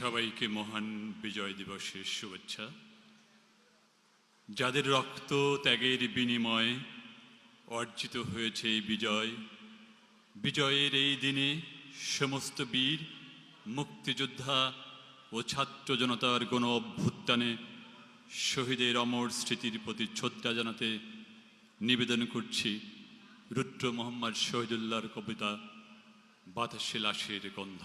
সবাইকে মহান বিজয় দিবসের শুভেচ্ছা। যাদের রক্ত ত্যাগের বিনিময়ে অর্জিত হয়েছে এই বিজয়, বিজয়ের এই দিনে সমস্ত বীর, মুক্তিযোদ্ধা ও ছাত্র জনতার গণ অভ্যুত্থানে শহীদের অমর স্মৃতির প্রতি শ্রদ্ধা জানাতে নিবেদন করছি রুদ্র মোহাম্মদ শহীদুল্লাহর কবিতা বাতাসে লাশের গন্ধ।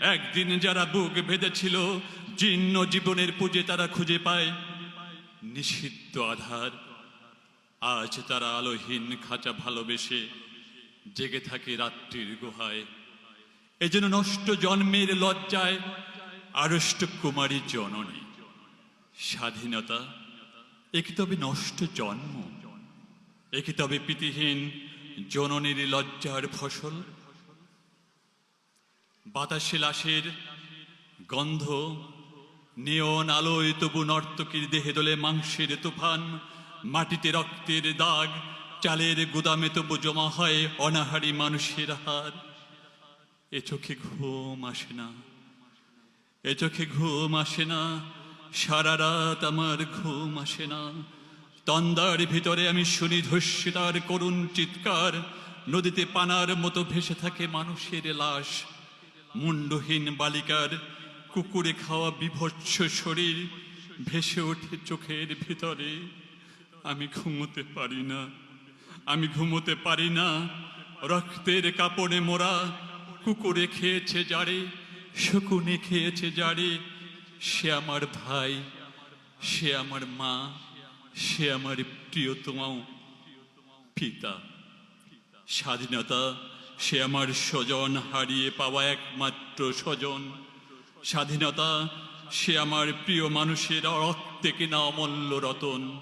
একদিন যারা বুক বেঁধেছিল জীর্ণ জীবনের পুজে তারা খুঁজে পায়। নিষিদ্ধ আধার। আজ তারা আলোহীন খাঁচা ভালোবেসে জেগে থাকে রাত্রির গুহায়। এজন্য নষ্ট জন্মের লজ্জায় আড়ষ্ট কুমারী জননী। স্বাধীনতা একে তবে নষ্ট জন্ম? একে তবে প্রীতিহীন জননীর লজ্জার ফসল? বাতাসে লাশের গন্ধ, নিয়ন আলোয় তবু নর্তকীর দেহে দোলে মাংসের তুফান, মাটিতে রক্তের দাগ, চালের গুদামে তবু জমা হয় অনাহারি মানুষের হার। এ চোখে ঘুম আসে না, এ চোখে ঘুম আসে না, সারা রাত আমার ঘুম আসে না। তন্দার ভিতরে আমি শুনি ধর্ষিতার করুণ চিৎকার, নদীতে পানার মতো ভেসে থাকে মানুষের লাশ। মুন্ডহীন বালিকার কুকুরে খাওয়া বিভৎস শরীর ভেসে ওঠে চোখের ভিতরে। আমি ঘুমোতে পারি না, আমি ঘুমোতে পারি না। রক্তের কাপড়ে মোরা কুকুরে খেয়েছে জারে শকুনে খেয়েছে জারে সে আমার ভাই, সে আমার মা, সে আমার প্রিয়তম পিতা। স্বাধীনতা সে আমার স্বজন হারিয়ে পাওয়া একমাত্র স্বজন। স্বাধীনতা, সে আমার প্রিয় মানুষের রক্তে কেনা অমূল্য রতন।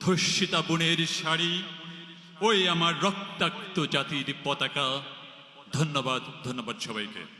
ধর্ষিতা বোনের শাড়ি, ওই আমার রক্তাক্ত জাতির পতাকা। ধন্যবাদ ধন্যবাদ সবাইকে।